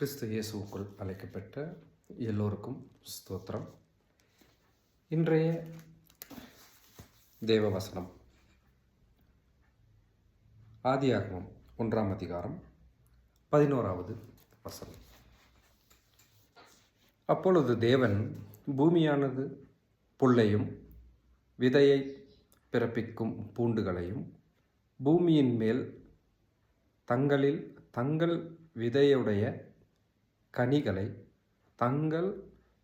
கிறிஸ்து இயேசுக்குள் அழைக்கப்பட்ட எல்லோருக்கும் ஸ்தோத்திரம். இன்றைய தேவ வசனம் ஆதியாகமம் ஒன்றாம் அதிகாரம் பதினோராவது வசனம். அப்பொழுது தேவன் பூமியானது புல்லையும் விதையை பிறப்பிக்கும் பூண்டுகளையும் பூமியின் மேல் தங்களில் தங்கள் விதையுடைய கனிகளை தங்கள்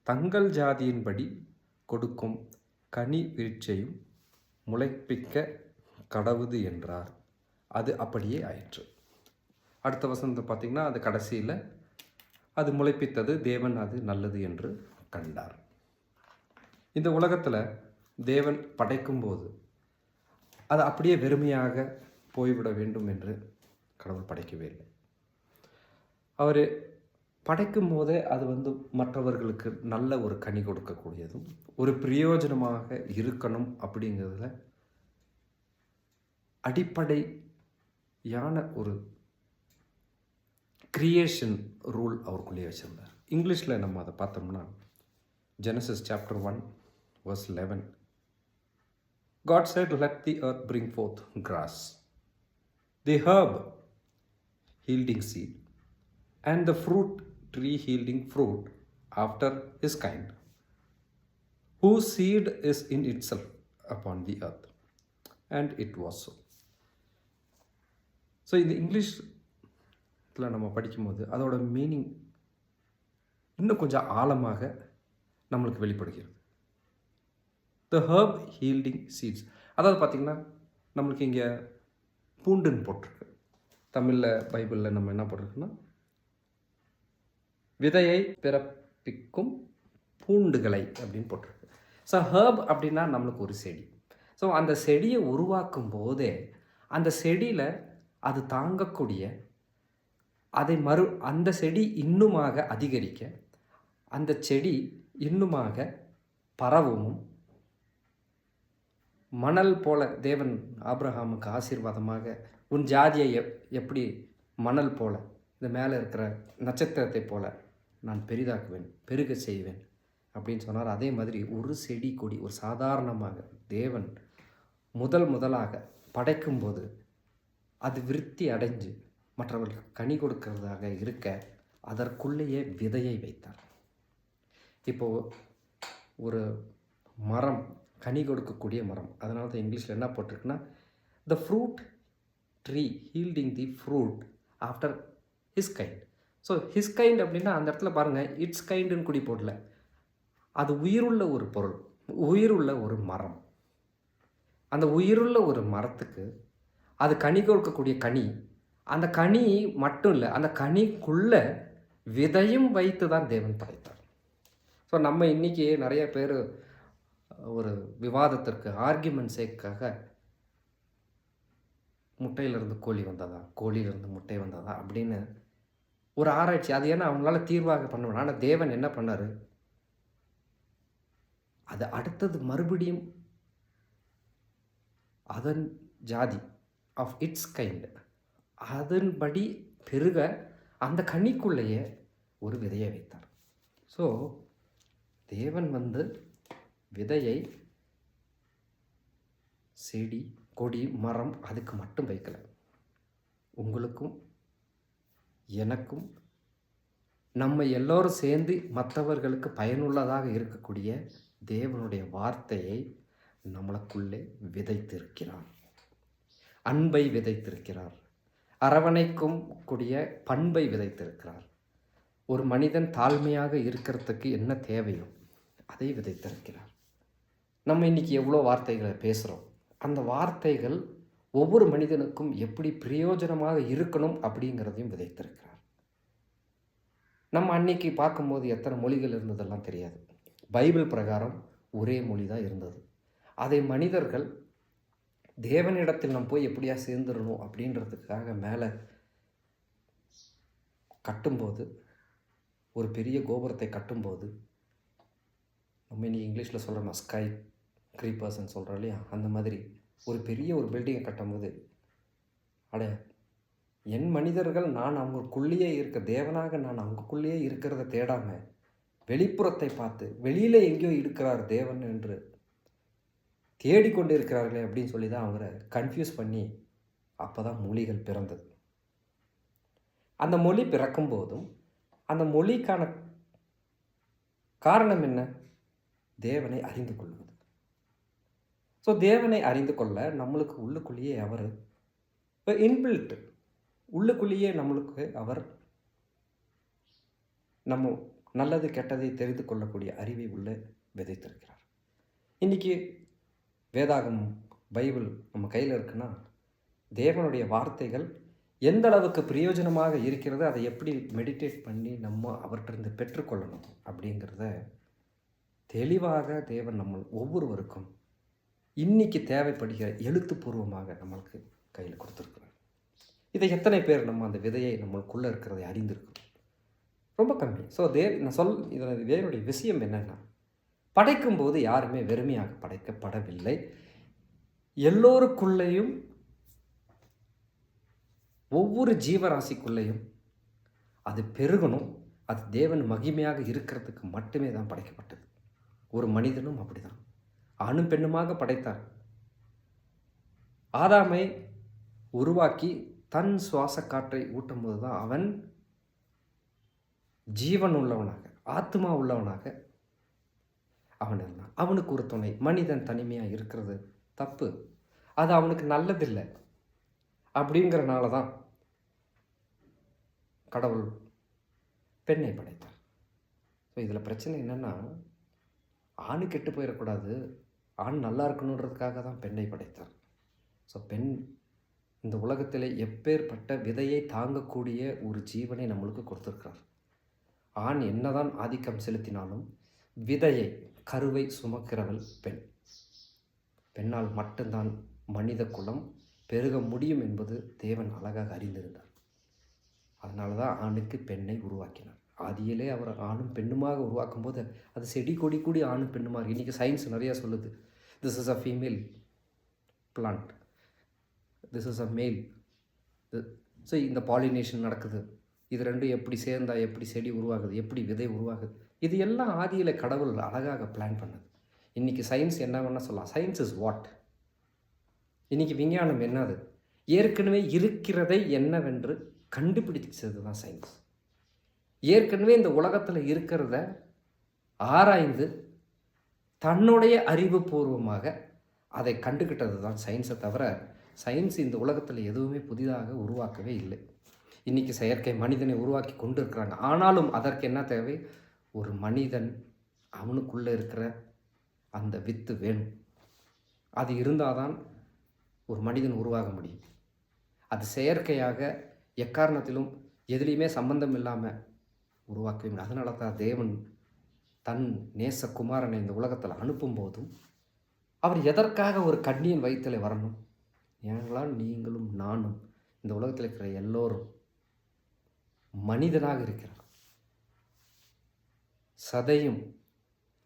தங்கள் ஜாதியின்படி கொடுக்கும் கனி விருட்சையும் முளைப்பிக்க கடவுது என்றார். அது அப்படியே ஆயிற்று. அடுத்த வசனத்தை பார்த்திங்கன்னா அது கடைசியில் அது முளைப்பித்தது தேவன் அது நல்லது என்று கண்டார். இந்த உலகத்தில் தேவன் படைக்கும்போது அது அப்படியே வெறுமையாக போய்விட வேண்டும் என்று கடவுள் படைக்கவே இல்லை. அவர் படைக்கும் போதே அது வந்து மற்றவர்களுக்கு நல்ல ஒரு கனி கொடுக்கக்கூடியதும் ஒரு பிரயோஜனமாக இருக்கணும் அப்படிங்கிறதுல அடிப்படையான ஒரு கிரியேஷன் ரூல் அவருக்குள்ளேயே வச்சுருந்தார். இங்கிலீஷில் நம்ம அதை பார்த்தோம்னா Genesis chapter one verse eleven God said let the earth bring forth grass the herb yielding seed and the fruit tree yielding fruit after his kind whose seed is in itself upon the earth. And it was so. So இந்த இங்கிலீஷில் நம்ம படிக்கும்போது அதோட meaning இன்னும் கொஞ்சம் ஆழமாக நம்மளுக்கு வெளிப்படுகிறது. த ஹர்ப் ஹீல்டிங் சீட்ஸ் அதாவது பார்த்திங்கன்னா நம்மளுக்கு இங்கே பூண்டுன்னு போட்டிருக்கு. தமிழில் பைபிளில் நம்ம என்ன போட்டிருக்குன்னா விதையை பிறப்பிக்கும் பூண்டுகளை அப்படின்னு போட்டிருக்கு. ஸோ ஹேர்ப் அப்படின்னா நம்மளுக்கு ஒரு செடி. ஸோ அந்த செடியை உருவாக்கும் போதே அந்த செடியில் அது தாங்கக்கூடிய அதை மறு அந்த செடி இன்னுமாக அதிகரிக்க அந்த செடி இன்னுமாக பரவவும் மணல் போல தேவன் ஆப்ரஹாமுக்கு ஆசீர்வாதமாக உன் ஜாதியை எப் எப்படி மணல் போல இந்த மேலே இருக்கிற நட்சத்திரத்தை போல நான் பெரிதாக்குவேன் பெருக செய்வேன் அப்படின்னு சொன்னார். அதே மாதிரி ஒரு செடி கொடி ஒரு சாதாரணமாக தேவன் முதல் முதலாக படைக்கும்போது அது விருத்தி அடைஞ்சு மற்றவர்களுக்கு கனி கொடுக்கிறதாக இருக்க அதற்குள்ளேயே விதையை வைத்தார். இப்போது ஒரு மரம் கனி கொடுக்கக்கூடிய மரம். அதனால தான் இங்கிலீஷில் என்ன போட்டிருக்குன்னா the fruit tree yielding the fruit after his kind so his kind அப்படின்னா அந்த இடத்துல பாருங்கள் இட்ஸ் கைண்டுன்னு குடி போடல. அது உயிருள்ள ஒரு பொருள் உயிருள்ள ஒரு மரம். அந்த உயிருள்ள ஒரு மரத்துக்கு அது கனி கொடுக்கக்கூடிய கனி. அந்த கனி மட்டும் இல்லை அந்த கனிக்குள்ளே விதையும் வைத்து தான் தேவன் படைத்தார். ஸோ நம்ம இன்றைக்கி நிறைய பேர் ஒரு விவாதத்திற்கு ஆர்கியூமெண்ட்ஸேக்காக முட்டையிலிருந்து கோழி வந்ததா கோழியிலிருந்து முட்டை வந்ததா அப்படின்னு ஒரு ஆராய்ச்சி. அது ஏன்னா அவங்களால தீர்வாக பண்ணுவேன் ஆனால் தேவன் என்ன பண்ணார்? அது அடுத்தது மறுபடியும் அதன் ஜாதி ஆஃப் இட்ஸ் கைண்ட் அதன்படி பெருக அந்த கனிக்குள்ளேயே ஒரு விதையை வைத்தார். ஸோ தேவன் வந்து விதையை செடி கொடி மரம் அதுக்கு மட்டும் வைக்கலை. உங்களுக்கும் எனக்கும் நம்ம எல்லோரும் சேர்ந்து மற்றவர்களுக்கு பயனுள்ளதாக இருக்கக்கூடிய தேவனுடைய வார்த்தையை நம்மளுக்குள்ளே விதைத்திருக்கிறார். அன்பை விதைத்திருக்கிறார். அரவணைக்கும் கூடிய பண்பை விதைத்திருக்கிறார். ஒரு மனிதன் தாழ்மையாக இருக்கிறதுக்கு என்ன தேவையோ அதை விதைத்திருக்கிறார். நம்ம இன்றைக்கி எவ்வளோ வார்த்தைகளை பேசுகிறோம். அந்த வார்த்தைகள் ஒவ்வொரு மனிதனுக்கும் எப்படி பிரயோஜனமாக இருக்கணும் அப்படிங்கிறதையும் விதைத்திருக்கிறார். நம்ம அன்னைக்கு பார்க்கும்போது எத்தனை மொழிகள் இருந்ததெல்லாம் தெரியாது. பைபிள் பிரகாரம் ஒரே மொழி தான் இருந்தது. அதை மனிதர்கள் தேவனிடத்தில் நம்ம போய் எப்படியா சேர்ந்துடணும் அப்படின்றதுக்காக மேலே கட்டும்போது ஒரு பெரிய கோபுரத்தை கட்டும்போது நம்ம இன்னைக்கு இங்கிலீஷில் சொல்கிறோம் ஸ்கை க்ரீப்பர்ஸ்ன்னு சொல்கிறோம் இல்லையா? அந்த மாதிரி ஒரு பெரிய ஒரு பில்டிங்கை கட்டும்போது அட என் மனிதர்கள் நான் அவங்களுக்குள்ளேயே இருக்க தேவனாக நான் அவங்களுக்குள்ளேயே இருக்கிறத தேடாமல் வெளிப்புறத்தை பார்த்து வெளியில் எங்கேயோ இருக்கிறார் தேவன் என்று தேடிக்கொண்டு இருக்கிறார்களே அப்படின்னு சொல்லி தான் அவரை கன்ஃபியூஸ் பண்ணி அப்போ தான் மொழிகள் பிறந்தது. அந்த மொழி பிறக்கும் போதும் அந்த மொழிக்கான காரணம் என்ன? தேவனை அறிந்து கொள்வது ஸோ தேவனை அறிந்து கொள்ள நம்மளுக்கு உள்ளுக்குள்ளேயே அவர் இப்போ இன்பில்ட் உள்ளுக்குள்ளேயே நம்மளுக்கு அவர் நம்ம நல்லது கெட்டதை தெரிந்து கொள்ளக்கூடிய அறிவை உள்ளே விதைத்திருக்கிறார். இன்றைக்கி வேதாகமம் பைபிள் நம்ம கையில் இருக்குன்னா தேவனுடைய வார்த்தைகள் எந்த அளவுக்கு பிரயோஜனமாக இருக்கிறது அதை எப்படி மெடிடேட் பண்ணி நம்ம அவர்கிட்ட பெற்றுக்கொள்ளணும் அப்படிங்கிறத தெளிவாக தேவன் நம்ம ஒவ்வொருவருக்கும் இன்றைக்கி தேவைப்படுகிற எழுத்துப்பூர்வமாக நம்மளுக்கு கையில் கொடுத்துருக்குறாங்க இதை எத்தனை பேர் நம்ம அந்த விதையை நம்மளுக்குள்ளே இருக்கிறதை அறிந்திருக்கிறோம்? ரொம்ப கம்மி. ஸோ தே நான் சொல் இதில் வேறுடைய விஷயம் என்னென்னா படைக்கும்போது யாருமே வெறுமையாக படைக்கப்படவில்லை. எல்லோருக்குள்ளேயும் ஒவ்வொரு ஜீவராசிக்குள்ளேயும் அது பெருகணும். அது தேவன் மகிமையாக இருக்கிறதுக்கு மட்டுமே தான் படைக்கப்பட்டது. ஒரு மனிதனும் அப்படிதான். ஆணும் பெண்ணுமாக படைத்தார். ஆதாமை உருவாக்கி தன் சுவாச காற்றை ஊட்டும்போது தான் அவன் ஜீவன் உள்ளவனாக ஆத்மா உள்ளவனாக அவன் இருந்தான். அவனுக்கு ஒரு துணை மனிதன் தனிமையாக இருக்கிறது தப்பு. அது அவனுக்கு நல்லதில்லை அப்படிங்கிறனால தான் கடவுள் பெண்ணை படைத்தார். ஸோ இதில் பிரச்சனை என்னென்னா ஆணு கெட்டு போயிடக்கூடாது ஆண் நல்லா இருக்கணுன்றதுக்காக தான் பெண்ணை படைத்தார். ஸோ பெண் இந்த உலகத்தில் எப்பேற்பட்ட விதையை தாங்கக்கூடிய ஒரு ஜீவனை நம்மளுக்கு கொடுத்துருக்கிறார். ஆண் என்னதான் ஆதிக்கம் செலுத்தினாலும் விதையை கருவை சுமக்கிறவள் பெண். பெண்ணால் மட்டும்தான் மனித குலம் பெருக முடியும் என்பது தேவன் அழகாக அறிந்திருந்தார். அதனால தான் ஆணுக்கு பெண்ணை உருவாக்கினார். ஆதியிலே அவர் ஆணும் பெண்ணுமாக உருவாக்கும் போது அது செடி கொடி கூடி ஆணும் பெண்ணுமாக இன்றைக்கி சயின்ஸ் நிறையா சொல்லுது. This is a female plant this is a male so இந்த பாலினேஷன் நடக்குது. இது ரெண்டும் எப்படி சேர்ந்தா எப்படி செடி உருவாகுது எப்படி விதை உருவாகுது? இது எல்லாம் ஆதியில் கடவுள் அழகாக பிளான் பண்ணுது. இன்றைக்கி சயின்ஸ் என்ன வேணால் சொல்லலாம். சயின்ஸ் இஸ் வாட் இன்றைக்கி விஞ்ஞானம் என்னது? ஏற்கனவே இருக்கிறதை என்னவென்று கண்டுபிடிச்சது தான் சயின்ஸ் ஏற்கனவே இந்த உலகத்தில் இருக்கிறத ஆராய்ந்து தன்னுடைய அறிவுபூர்வமாக அதை கண்டுக்கிட்டது தான் சயின்ஸை தவிர சயின்ஸ் இந்த உலகத்தில் எதுவுமே புதிதாக உருவாக்கவே இல்லை. இன்றைக்கி செயற்கை மனிதனை உருவாக்கி கொண்டு இருக்கிறாங்க ஆனாலும் அதற்கு என்ன தேவை? ஒரு மனிதன் அவனுக்குள்ளே இருக்கிற அந்த வித்து வேணும். அது இருந்தால் தான் ஒரு மனிதன் உருவாக முடியும். அது செயற்கையாக எக்காரணத்திலும் எதுலேயுமே சம்பந்தம் இல்லாமல் உருவாக்குவீங்க அதனால தான் தேவன் தன் நேச குமாரனை இந்த உலகத்தில் அனுப்பும் போதும் அவர் எதற்காக ஒரு கண்ணியின் வயிற்றில் வரணும்? ஏங்களால் நீங்களும் நானும் இந்த உலகத்தில் இருக்கிற எல்லோரும் மனிதனாக இருக்கிறார் சதையும்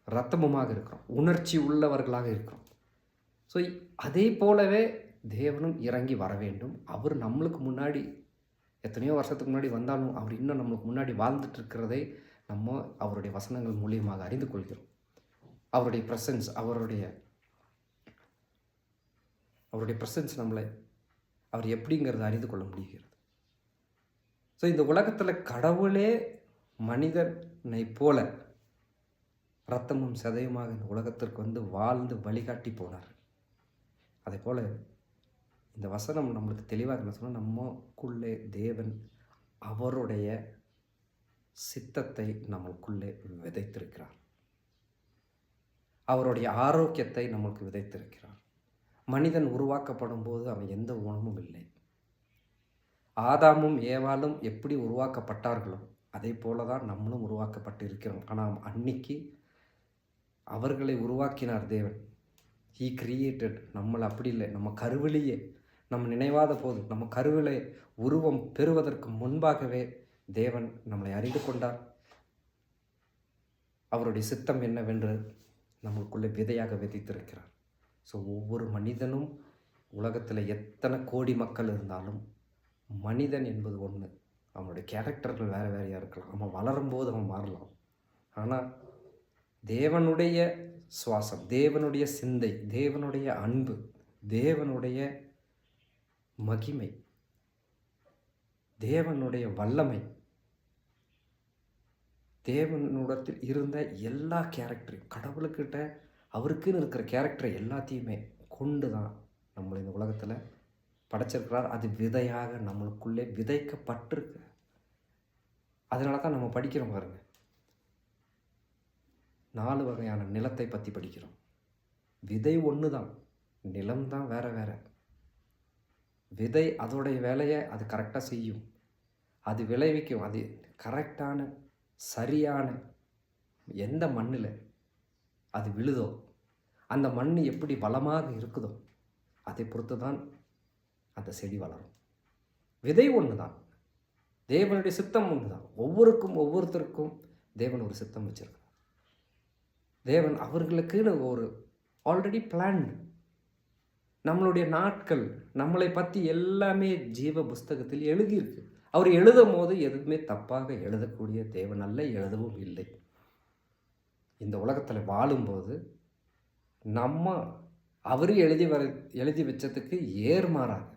ரத்தமுமாக இருக்கிறோம். உணர்ச்சி உள்ளவர்களாக இருக்கிறோம். ஸோ அதே போலவே தேவனும் இறங்கி வர வேண்டும். அவர் நம்மளுக்கு முன்னாடி எத்தனையோ வருஷத்துக்கு முன்னாடி வந்தாலும் அவர் இன்னும் நம்மளுக்கு முன்னாடி வாழ்ந்துட்டு இருக்கிறதை நம்ம அவருடைய வசனங்கள் மூலியமாக அறிந்து கொள்கிறோம். அவருடைய ப்ரெசன்ஸ் அவருடைய அவருடைய ப்ரெசன்ஸ் நம்மளை அவர் எப்படிங்கிறத அறிந்து கொள்ள முடிகிறது. ஸோ இந்த உலகத்தில் கடவுளே மனிதனை போல ரத்தமும் சதயமாக இந்த உலகத்திற்கு வந்து வாழ்ந்து வழிகாட்டி போனார். அதே போல் இந்த வசனம் நம்மளுக்கு தெளிவாக என்ன சொன்னால் நம்மக்குள்ளே தேவன் அவருடைய சித்தத்தை நம்மளுக்குள்ளே விதைத்திருக்கிறார். அவருடைய ஆரோக்கியத்தை நம்மளுக்கு விதைத்திருக்கிறார். மனிதன் உருவாக்கப்படும் போது அவன் எந்த உணவும் இல்லை. ஆதாமும் ஏவாலும் எப்படி உருவாக்கப்பட்டார்களோ அதே போல தான் நம்மளும் உருவாக்கப்பட்டு இருக்கிறோம். ஆனால் அன்னைக்கு அவர்களை உருவாக்கினார் தேவன். ஹீ கிரியேட்டட் நம்மளை அப்படி இல்லை. நம்ம கருவிலேயே நம் நினைவாத போது நம்ம கருவிலே உருவம் பெறுவதற்கு முன்பாகவே தேவன் நம்மளை அறிந்து கொண்டார். அவருடைய சித்தம் என்னவென்று நம்மளுக்குள்ளே விதையாக விதைத்திருக்கிறார். ஸோ ஒவ்வொரு மனிதனும் உலகத்தில் எத்தனை கோடி மக்கள் இருந்தாலும் மனிதன் என்பது ஒன்று அவனுடைய கேரக்டர்கள் வேறு வேறையாக இருக்கலாம். அவன் வளரும்போது அவன் மாறலாம். ஆனால் தேவனுடைய சுவாசம் தேவனுடைய சிந்தை தேவனுடைய அன்பு தேவனுடைய மகிமை. தேவனுடைய வல்லமை. தேவனுடத்தில் இருந்த எல்லா கேரக்டரையும் கடவுளுக்கிட்ட அவருக்குன்னு இருக்கிற கேரக்டரை எல்லாத்தையுமே கொண்டு தான் நம்மளை இந்த உலகத்தில் படைச்சிருக்கிறார். அது விதையாக நம்மளுக்குள்ளே விதைக்கப்பட்டிருக்கு. அதனால தான் நம்ம படிக்கிறோம் பாருங்க. நாலு வகையான நிலத்தை பற்றி படிக்கிறோம். விதை ஒன்று தான் நிலம் தான் வேறு. விதை அதோடைய வேலையை அது கரெக்டாக செய்யும். அது விளைவிக்கும். அது கரெக்டான சரியான எந்த மண்ணில் அது விழுதோ அந்த மண் எப்படி வளமாக இருக்குதோ அதை பொறுத்து தான் அந்த செடி வளரும். விதை ஒன்று தான் தேவனுடைய சித்தம் ஒன்று தான் ஒவ்வொருக்கும் ஒவ்வொருத்தருக்கும் தேவன் ஒரு சித்தம் வச்சிருக்கிறார். தேவன் அவர்களுக்குன்னு ஒரு ஆல்ரெடி பிளான்டு நம்மளுடைய நாட்கள் நம்மளை பற்றி எல்லாமே ஜீவ புஸ்தகத்தில் எழுதியிருக்கு. அவர் எழுதும் போது எதுவுமே தப்பாக எழுதக்கூடிய தேவன் அல்ல எழுதவும் இல்லை. இந்த உலகத்தில் வாழும்போது நம்ம அவர் எழுதி வர எழுதி வச்சதுக்கு ஏர்மாறாக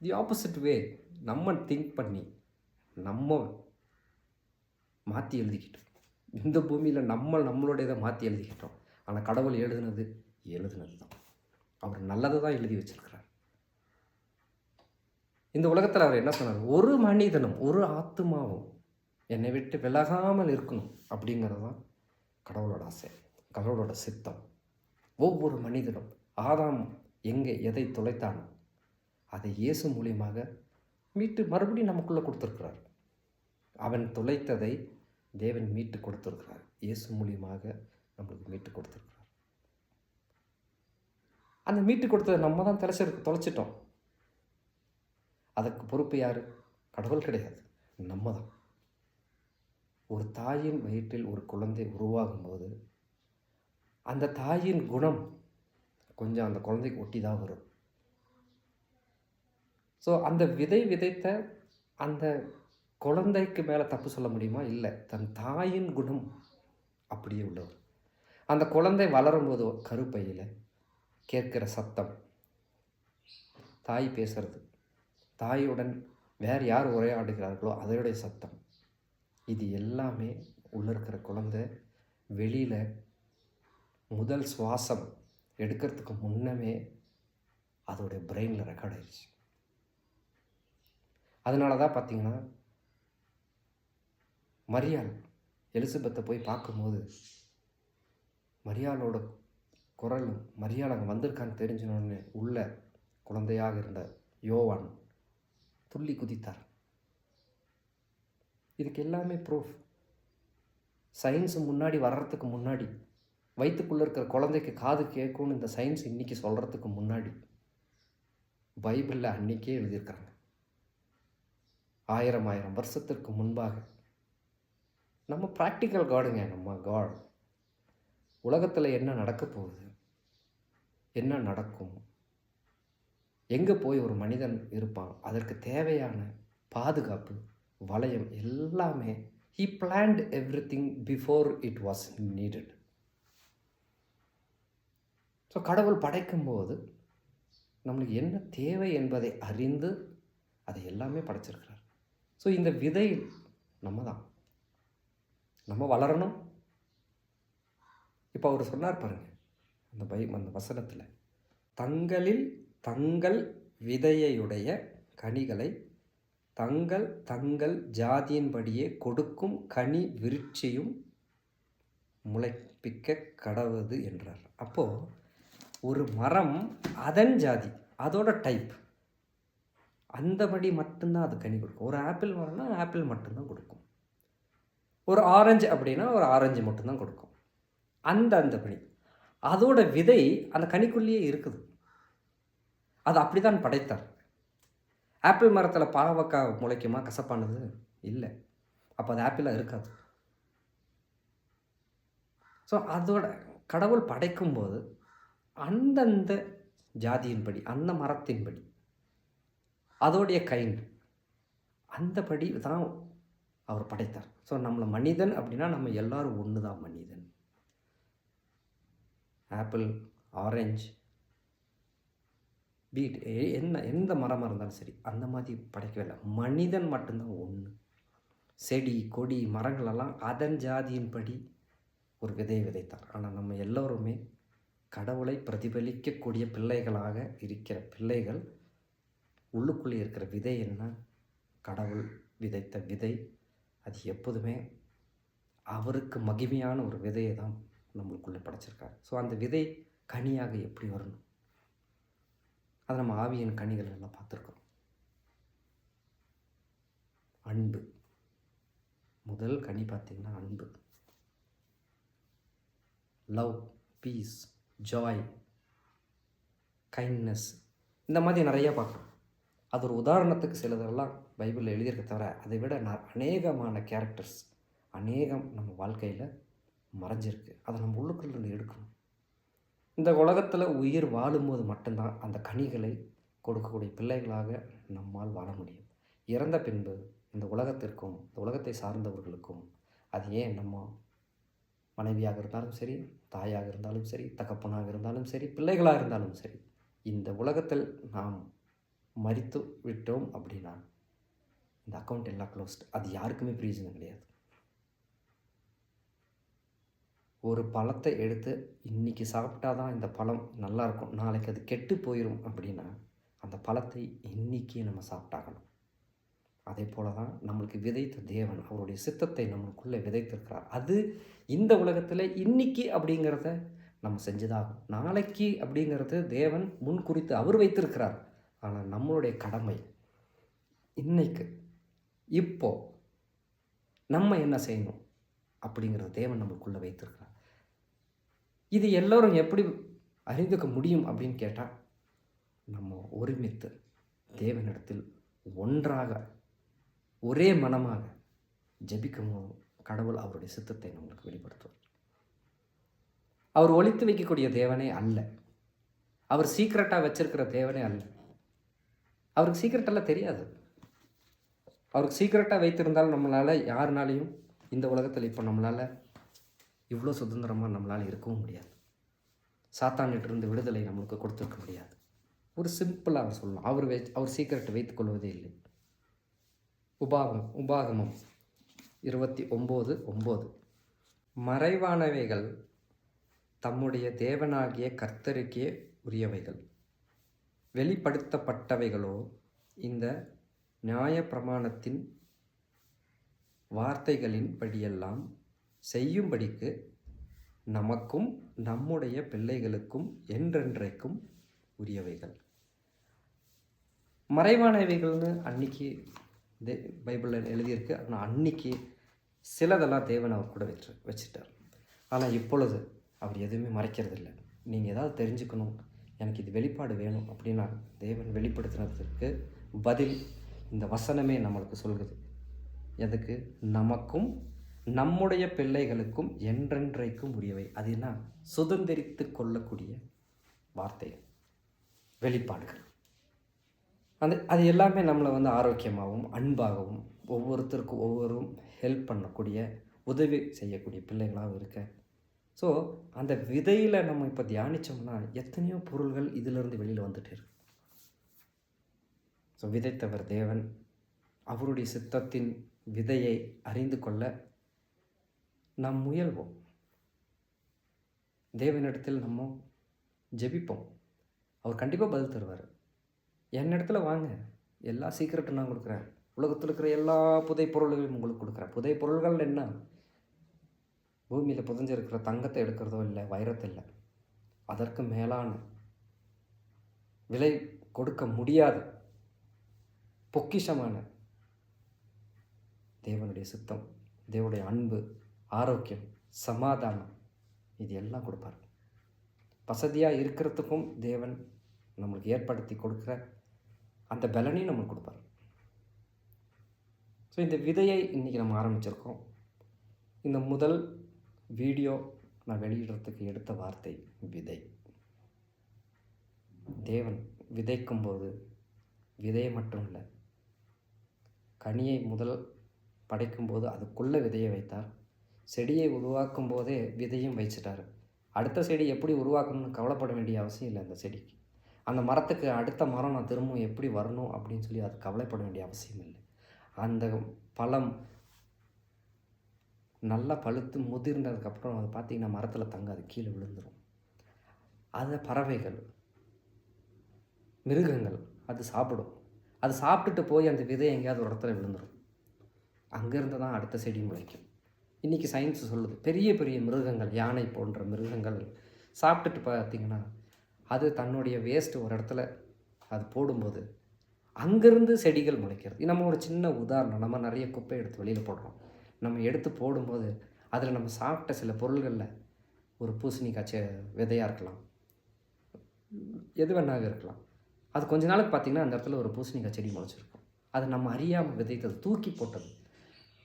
தி ஆப்போசிட் வே நம்ம திங்க் பண்ணி நம்ம மாற்றி எழுதிக்கிட்டோம். இந்த பூமியில் நம்ம நம்மளுடையதை மாற்றி எழுதிக்கிட்டோம். ஆனால் கடவுள் எழுதுனது எழுதுனது தான் அவர் நல்லதை தான் எழுதி வச்சிருக்கிறார். இந்த உலகத்தில் அவர் என்ன சொன்னார்? ஒரு மனிதனும் ஒரு ஆத்மாவும் என்னை விட்டு விலகாமல் இருக்கணும் அப்படிங்கிறது தான் கடவுளோட ஆசை கடவுளோட சித்தம். ஒவ்வொரு மனிதனும் ஆதாம் எங்கே எதை தொலைத்தானோ அதை இயேசு மூலியமாக மீட்டு மறுபடியும் நமக்குள்ளே கொடுத்துருக்கிறார். அவன் தொலைத்ததை தேவன் மீட்டு கொடுத்துருக்கிறார். இயேசு மூலியமாக நம்மளுக்கு மீட்டு கொடுத்துருக்கிறார். அந்த மீட்டு கொடுத்ததை நம்ம தான் தொலைச்சிருக்கு தொலைச்சிட்டோம். அதற்கு பொறுப்பு யார்? கடவுள் கிடையாது. நம்ம தான். ஒரு தாயின் வயிற்றில் ஒரு குழந்தை உருவாகும் போது அந்த தாயின் குணம் கொஞ்சம் அந்த குழந்தைக்கு ஒட்டி தான் வரும். ஸோ அந்த விதை விதைத்த அந்த குழந்தைக்கு மேலே தப்பு சொல்ல முடியுமா? இல்லை. தன் தாயின் குணம் அப்படியே உள்ளவர் அந்த குழந்தை வளரும்போது கருப்பையில் கேட்குற சத்தம். தாய் பேசுறது. தாயுடன் வேறு யார் உரையாடுகிறார்களோ அதனுடைய சத்தம். இது எல்லாமே உள்ளே இருக்கிற குழந்தை வெளியில் முதல் சுவாசம் எடுக்கிறதுக்கு முன்னமே அதோடைய பிரெயினில் ரெக்கார்ட் ஆயிடுச்சு. அதனால தான் பார்த்தீங்கன்னா மரியாள் எலிசபெத்தை போய் பார்க்கும்போது மரியாளோட குரலும் மரியாதை அங்கே வந்திருக்கான்னு தெரிஞ்சினோன்னு உள்ள குழந்தையாக இருந்த யோவான் துள்ளி குதித்தார். இதுக்கு எல்லாமே ப்ரூஃப் சயின்ஸ் முன்னாடி வர்றதுக்கு முன்னாடி வயிற்றுக்குள்ளே இருக்கிற குழந்தைக்கு காது கேட்கும்னு இந்த சயின்ஸ் இன்றைக்கி சொல்கிறதுக்கு முன்னாடி பைபிளில் அன்றைக்கே எழுதியிருக்கிறாங்க. ஆயிரம் ஆயிரம் வருஷத்திற்கு முன்பாக. நம்ம ப்ராக்டிக்கல் காடுங்க நம்ம காட் உலகத்தில் என்ன நடக்க போகுது? என்ன நடக்கும்? எங்கே போய் ஒரு மனிதன் இருப்பான்? அதற்கு தேவையான பாதுகாப்பு வளையம் எல்லாமே he plant everything before it was needed so கடவுள் படைக்கும்போது நம்மளுக்கு என்ன தேவை என்பதை அறிந்து அதை எல்லாமே படைச்சிருக்கிறார். ஸோ இந்த விதை நம்ம தான் நம்ம வளரணும். இப்போ அவர் சொன்னார் பாருங்கள் அந்த பை அந்த வசனத்தில். தங்களில் தங்கள் விதையுடைய கனிகளை தங்கள் தங்கள் ஜாதியின்படியே கொடுக்கும் கனி விருட்சியும் முளைப்பிக்க கடவுது என்றார். அப்போது ஒரு மரம் அதன் ஜாதி அதோட டைப் அந்தபடி மட்டும்தான் அது கனி கொடுக்கும். ஒரு ஆப்பிள் மரம்னா ஆப்பிள் மட்டும்தான் கொடுக்கும். ஒரு ஆரஞ்சு அப்படின்னா ஒரு ஆரஞ்சு மட்டும்தான் கொடுக்கும். அந்த அந்த படி. அதோட விதை அந்த கனிக்குள்ளேயே இருக்குது. அது அப்படி தான் படைத்தார். ஆப்பிள் மரத்தில் பாவக்காய் முளைக்குமா? கசப்பானது? இல்லை. அப்போ அது ஆப்பிளாக இருக்காது. ஸோ அதோட கடவுள் படைக்கும்போது அந்தந்த ஜாதியின்படி அந்த மரத்தின்படி அதோடைய கைண்ட் அந்தபடி தான் அவர் படைத்தார். ஸோ நம்மளை மனிதன் அப்படின்னா நம்ம எல்லாரும் ஒன்று தான் மனிதன். ஆப்பிள் ஆரஞ்சு பீட் என்ன எந்த மரமாக இருந்தாலும் சரி அந்த மாதிரி படைக்கவே இல்லை. மனிதன் மட்டும்தான் ஒன்று செடி கொடி மரங்களெல்லாம் அதன் ஜாதியின்படி ஒரு விதையை விதைத்தார் ஆனால் நம்ம எல்லோருமே கடவுளை பிரதிபலிக்கக்கூடிய பிள்ளைகளாக இருக்கிற பிள்ளைகள் உள்ளுக்குள்ளே இருக்கிற விதை என்ன? கடவுள் விதைத்த விதை. அது எப்போதுமே அவருக்கு மகிமையான ஒரு விதையை தான் நம்மளுக்குள்ளே படைச்சிருக்காரு. ஸோ அந்த விதை கனியாக எப்படி வரணும்? அதை நம்ம ஆவியின் கனிகள் எல்லாம் பார்த்துருக்கோம். அன்பு. முதல் கனி பார்த்திங்கன்னா அன்பு. லவ் பீஸ் ஜாய் கைண்ட்னஸ் இந்த மாதிரி நிறைய பார்க்குறோம். அது ஒரு உதாரணத்துக்கு சிலதெல்லாம் பைபிளில் எழுதியிருக்க தவிர அதை விட ந அநேகமான கேரக்டர்ஸ் அநேகம் நம்ம வாழ்க்கையில் மறைஞ்சிருக்கு. அதை நம்ம உள்ளுக்குள்ளேருந்து எடுக்கணும். இந்த உலகத்தில் உயிர் வாழும்போது மட்டும்தான் அந்த கனிகளை கொடுக்கக்கூடிய பிள்ளைகளாக நம்மால் வாழ முடியும். இறந்த பின்பு இந்த உலகத்திற்கும் இந்த உலகத்தை சார்ந்தவர்களுக்கும் அது ஏன் நம்ம மனைவியாக இருந்தாலும் சரி தாயாக இருந்தாலும் சரி தகப்பனாக இருந்தாலும் சரி பிள்ளைகளாக இருந்தாலும் சரி இந்த உலகத்தில் நாம் மறித்து விட்டோம் அப்படின்னா இந்த அக்கௌண்ட் எல்லாம் க்ளோஸ்ட் அது யாருக்குமே பிரயோஜனம் கிடையாது. ஒரு பழத்தை எடுத்து இன்றைக்கி சாப்பிட்டா தான் இந்த பழம் நல்லாயிருக்கும் நாளைக்கு அது கெட்டு போயிடும் அப்படின்னா அந்த பழத்தை இன்றைக்கி நம்ம சாப்பிட்டாகணும். அதே போல தான் நம்மளுக்கு விதைத்த தேவன் அவருடைய சித்தத்தை நம்மளுக்குள்ளே விதைத்திருக்கிறார். அது இந்த உலகத்தில் இன்னைக்கு அப்படிங்கிறத நம்ம செஞ்சுதாகும் நாளைக்கு அப்படிங்கிறது தேவன் முன் குறித்து அவர் வைத்திருக்கிறார். ஆனால் நம்மளுடைய கடமை இன்னைக்கு இப்போ நம்ம என்ன செய்யணும் அப்படிங்கிறது தேவன் நம்மளுக்குள்ளே வைத்திருக்கிறார். இது எல்லோரும் எப்படி அறிந்துக்க முடியும் அப்படின்னு கேட்டால் நம்ம ஒருமித்து தேவனிடத்தில் ஒன்றாக ஒரே மனமாக ஜபிக்கும் கடவுள் அவருடைய சித்தத்தை நம்மளுக்கு வெளிப்படுத்துவார். அவர் ஒழித்து வைக்கக்கூடிய தேவனே அல்ல. அவர் சீக்ரெட்டாக வச்சிருக்கிற தேவனே அல்ல. அவருக்கு சீக்ரெட்டெல்லாம் தெரியாது. அவருக்கு சீக்ரெட்டாக வைத்திருந்தால் நம்மளால் யாருனாலையும் இந்த உலகத்தில் இப்போ நம்மளால் இவ்வளோ சுதந்திரமாக நம்மளால் இருக்கவும் முடியாது. சாத்தான்கிட்டிருந்து விடுதலை நம்மளுக்கு கொடுத்துருக்க முடியாது. ஒரு சிம்பிளாக அவர் சொல்லலாம். அவர் வை அவர் சீக்கிரட்டை வைத்துக்கொள்வதே இல்லை. உபாகம் உபாகமம் இருபத்தி ஒம்பது ஒம்பது. மறைவானவைகள் தம்முடைய தேவனாகிய கர்த்தருக்கே உரியவைகள். வெளிப்படுத்தப்பட்டவைகளோ இந்த நியாய பிரமாணத்தின் வார்த்தைகளின் படியெல்லாம் செய்யும்படிக்கு நமக்கும் நம்முடைய பிள்ளைகளுக்கும் என்றென்றைக்கும் உரியவைகள். மறைவானவைகள்னு அன்னைக்கு தே பைபிளில் எழுதியிருக்கு. ஆனால் அன்னைக்கு சிலதெல்லாம் தேவன் அவர் கூட வச்சு வச்சுட்டார். ஆனால் இப்பொழுது அவர் எதுவுமே மறைக்கிறதில்ல. நீங்கள் ஏதாவது தெரிஞ்சுக்கணும். எனக்கு இது வெளிப்பாடு வேணும் அப்படின்னா தேவன் வெளிப்படுத்தினதுக்கு பதில் இந்த வசனமே நம்மளுக்கு சொல்கிறது எதுக்கு? நமக்கும் நம்முடைய பிள்ளைகளுக்கும் என்றென்றைக்கும் உரியவை. அது என்ன? சுதந்திரித்து கொள்ளக்கூடிய வார்த்தைகள் வெளிப்பாடுகள். அந்த அது எல்லாமே நம்மளை வந்து ஆரோக்கியமாகவும் அன்பாகவும் ஒவ்வொருத்தருக்கும் ஒவ்வொரும் ஹெல்ப் பண்ணக்கூடிய உதவி செய்யக்கூடிய பிள்ளைகளாகவும் இருக்க. ஸோ அந்த விதையில் நம்ம இப்போ தியானித்தோம்னா எத்தனையோ பொருள்கள் இதிலிருந்து வெளியில் வந்துட்டு இருக்கு. ஸோ விதைத்தவர் தேவன். அவருடைய சித்தத்தின் விதையை அறிந்து கொள்ள நாம் முயல்வோம். தேவனிடத்தில் நம்ம ஜெபிப்போம். அவர் கண்டிப்பாக பதில் தருவார். என்னிடத்துல வாங்க. எல்லா சீக்கிரட்டும் நான் கொடுக்குறேன். உலகத்தில் இருக்கிற எல்லா புதை பொருள்களையும் உங்களுக்கு கொடுக்குறேன். புதை பொருள்கள் என்ன? பூமியில் புதைஞ்சிருக்கிற தங்கத்தை எடுக்கிறதோ இல்லை வைரத்தை இல்லை. அதற்கு மேலான விலை கொடுக்க முடியாத. பொக்கிஷமான தேவனுடைய சித்தம் தேவனுடைய அன்பு ஆரோக்கியம் சமாதானம் இது எல்லாம் கொடுப்பார். வசதியாக இருக்கிறதுக்கும் தேவன் நம்மளுக்கு ஏற்படுத்தி கொடுக்குற அந்த பலனையும் நம்மளுக்கு கொடுப்பார். ஸோ இந்த விதையை இன்றைக்கி நம்ம ஆரம்பிச்சிருக்கோம். இந்த முதல் வீடியோ நான் வெளியிடுறதுக்கு எடுத்த வார்த்தை விதை. தேவன் விதைக்கும்போது விதையை மட்டும் இல்லை கனியை முதல் படைக்கும்போது அதுக்குள்ளே விதையை வைத்தார். செடியை உருவாக்கும் போதே விதையும் வச்சுட்டாரு. அடுத்த செடி எப்படி உருவாக்கணும்னு கவலைப்பட வேண்டிய அவசியம் இல்லை அந்த செடிக்கு. அந்த மரத்துக்கு அடுத்த மரம் நான் திரும்பவும் எப்படி வரணும் அப்படின்னு சொல்லி அது கவலைப்பட வேண்டிய அவசியம் இல்லை. அந்த பழம் நல்லா பழுத்து முதிர்ந்ததுக்கப்புறம் அது பார்த்திங்கன்னா மரத்தில் தங்காது கீழே விழுந்துடும் அதை பறவைகள் மிருகங்கள் அது சாப்பிடும். அது சாப்பிட்டுட்டு போய் அந்த விதை எங்கேயாவது ஒரு இடத்துல விழுந்துடும் அங்கேருந்து தான் அடுத்த செடி முளைக்கும். இன்றைக்கி சயின்ஸ் சொல்லுது. பெரிய பெரிய மிருகங்கள் யானை போன்ற மிருகங்கள் சாப்பிட்டுட்டு பார்த்திங்கன்னா அது தன்னுடைய வேஸ்ட் ஒரு இடத்துல அது போடும்போது அங்கேருந்து செடிகள் முளைக்கிறது. நம்ம ஒரு சின்ன உதாரணம். நம்ம நிறைய குப்பை எடுத்து வெளியில் போடுறோம். நம்ம எடுத்து போடும்போது அதில் நம்ம சாப்பிட்ட சில பொருள்களில் ஒரு பூசணிக்காய் செ விதையாக இருக்கலாம். எது வேணாலும் இருக்கலாம். அது கொஞ்ச நாளுக்கு பார்த்தீங்கன்னா அந்த இடத்துல ஒரு பூசணிக்காய் செடி முளைச்சிருக்கும். அது நம்ம அறியாமல் விதைத்தது தூக்கி போட்டது.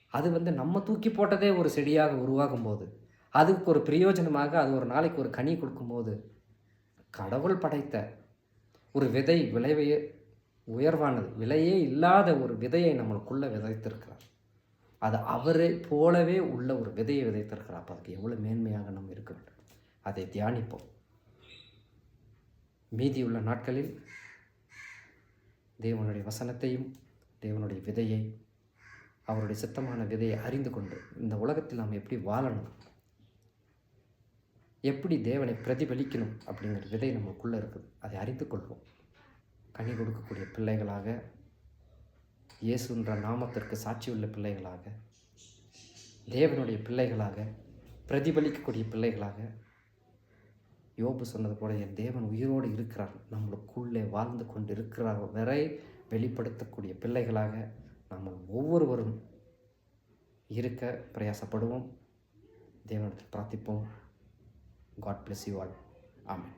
அது வந்து நம்ம தூக்கி போட்டதே ஒரு செடியாக உருவாகும் போது அதுக்கு ஒரு பிரயோஜனமாக அது ஒரு நாளைக்கு ஒரு கனி கொடுக்கும்போது கடவுள் படைத்த ஒரு விதை விளைவையே உயர்வானது விலையே இல்லாத ஒரு விதையை நம்மளுக்குள்ளே விதைத்திருக்கிறார். அது அவரை போலவே உள்ள ஒரு விதையை விதைத்திருக்கிறார். அப்போ அதுக்கு எவ்வளோ மேன்மையாக நம்ம இருக்க வேண்டும்? அதை தியானிப்போம். மீதியுள்ள நாட்களில் தேவனுடைய வசனத்தையும் தேவனுடைய விதையை அவருடைய சித்தமான விதையை அறிந்து கொண்டு இந்த உலகத்தில் நாம் எப்படி வாழணும்? எப்படி தேவனை பிரதிபலிக்கணும்? அப்படிங்கிற விதை நமக்குள்ளே இருக்குது. அதை அறிந்து கொள்வோம். கனி கொடுக்கக்கூடிய பிள்ளைகளாக இயேசுன்ற நாமத்திற்கு சாட்சியுள்ள பிள்ளைகளாக தேவனுடைய பிள்ளைகளாக பிரதிபலிக்கக்கூடிய பிள்ளைகளாக யோபு சொன்னது போல என் தேவன் உயிரோடு இருக்கிறார். நம்மளுக்குள்ளே வாழ்ந்து கொண்டு இருக்கிறார் வரை வெளிப்படுத்தக்கூடிய பிள்ளைகளாக நம்ம ஒவ்வொருவரும் இருக்க பிரயாசப்படுவோம். தேவனிடத்தில் பிரார்த்திப்போம். காட் பிளஸ் யூ ஆல் ஆமாம்